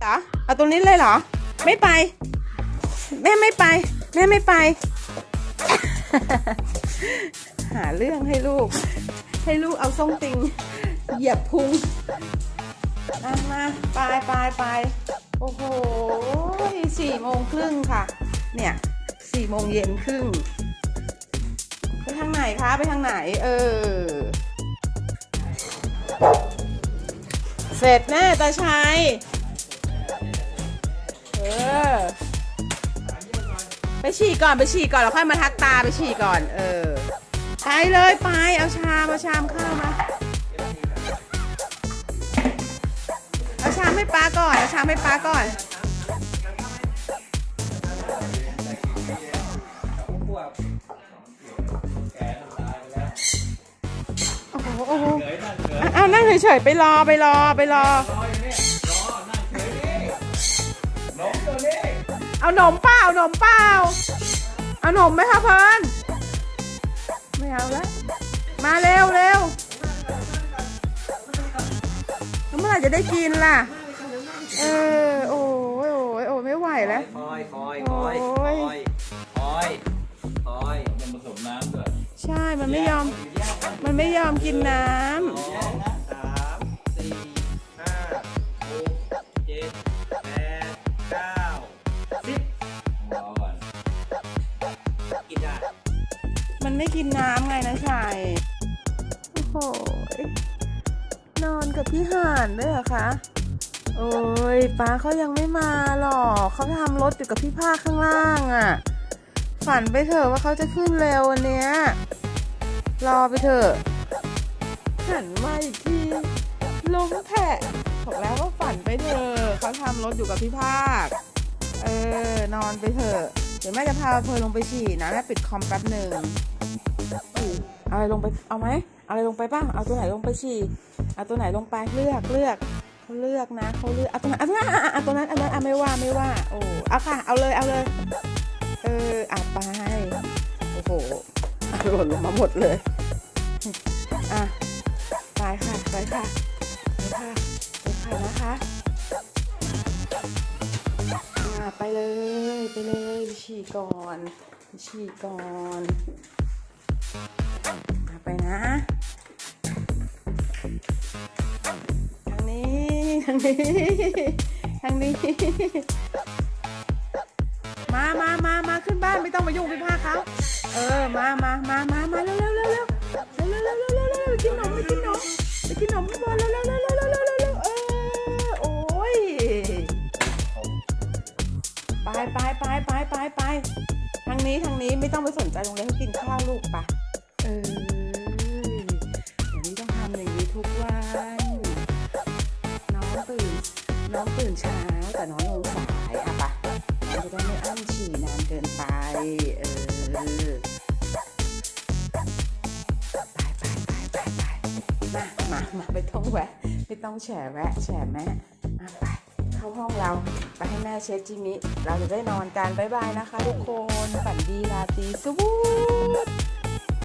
เหรอเอาตรงนี้เลยเหรอ ไม่ไป แม่ไม่ไป แม่ไม่ไป หาเรื่องให้ลูก ให้ลูกเอาส้งติง เหยียบพุงอะมาไปไปไปโอ้โหสี่โมงครึ่งค่ะ เนี่ยสี่โมงเย็นครึ่ง ไปทางไหนคะ ไปทางไหน เออ เสร็จแน่ตาชัย เออ ไปฉี่ก่อนไปฉี่ก่อนแล้วค่อยมาทักตาไปฉี่ก่อน เออ ไปเลยไปเอาชามเอาชามข้าวมาเอาชามให้ป้าก่อนเอาชามให้ป้าก่อนโอ้โหโอ้โหเอานั่งเฉยๆไปรอไปรอไปรอ เอาหนมเปล่าหนมเปล่าเอาหนมไหมคะเพิ่นไม่เอาแล้วมาเร็วเร็วแล้วเมื่อไหร่จะได้กินล่ะ เออโอ้ยโอ้ยโอ้ยไม่ไหวแล้ว คอยคอยคอยคอยคอยคอยยังผสมน้ำด้วยใช่มันไม่ยอม มันไม่ยอมกินน้ส กินได้ำมันไม่กินน้ำไงนะชาย โอ้โหนอนกับพี่ห่านด้วยเหรอคะ โอ้ยป้าเขายังไม่มาหรอกเขาทำรถอยู่กับพี่ภาคข้างล่างอะ่ะ ฝันไปเถอะว่าเขาจะขึ้นเร็ววันเนี้ย รอไปเถอะหันมาอีกทีลงแผะบอกแล้วว่าฝันไปเถอะเขาทำรถอยู่กับพี่ภาค เออ นอนไปเถอะ เดี๋ยวแม่จะพาเพลลงไปฉี่นะแม่ปิดคอมแป๊บหนึ่งอุ๊ยเอาอะไรลงไปเอาไหมเอาอะไรลงไปบ้างเอาตัวไหนลงไปฉี่เอาตัวไหนลงไปเลือกเลือกเขาเลือกนะเขาเลือกเอาตัวไหนเอาตัวนั้นเอาตัวนั้นอันนั้นอะไม่ว่าไม่ว่าโอ้เอาค่ะเอาเลยเอาเลยเอออะไปโอ้โหหล่นลงมาหมดเลยอะ เลย ไปเลยไปฉี่ก่อนไปฉี่ก่อนอะไปนะทางนี้ทางนี้ทางนี้ มามามามาขึ้นบ้านไม่ต้องมายุ่งพี่ภาเขาเออมามามามามาเร็วเร็วเร็วเร็วเร็วเร็วเร็วเร็วเร็วเร็วกินนมไปกินนมไปกินนมข้างบนเร็วเร็วเร็วเร็วเร็วเร็วเร็ว ไปไปไปไปไปไปทางนี้ทางนี้ไม่ต้องไปสนใจโรงเรียนเขากินข้าวลูกปะเออเดี๋ยวนี้ต้องทำอย่างนี้ทุกวัน น้องตื่น น้องตื่นเช้าแต่น้องลงสายอะปะน้องจะได้ไม่อั้นฉี่นานเกินไป เออไปไปไปไปไปมามามาไม่ต้องแวะไม่ต้องแฉแวะแฉแม่อะไป เข้าห้องเราไปให้แม่เช็ดจิมิ เราจะได้นอนกันบ๊ายบายนะคะทุกคนฝันดีราตรีสวัสดี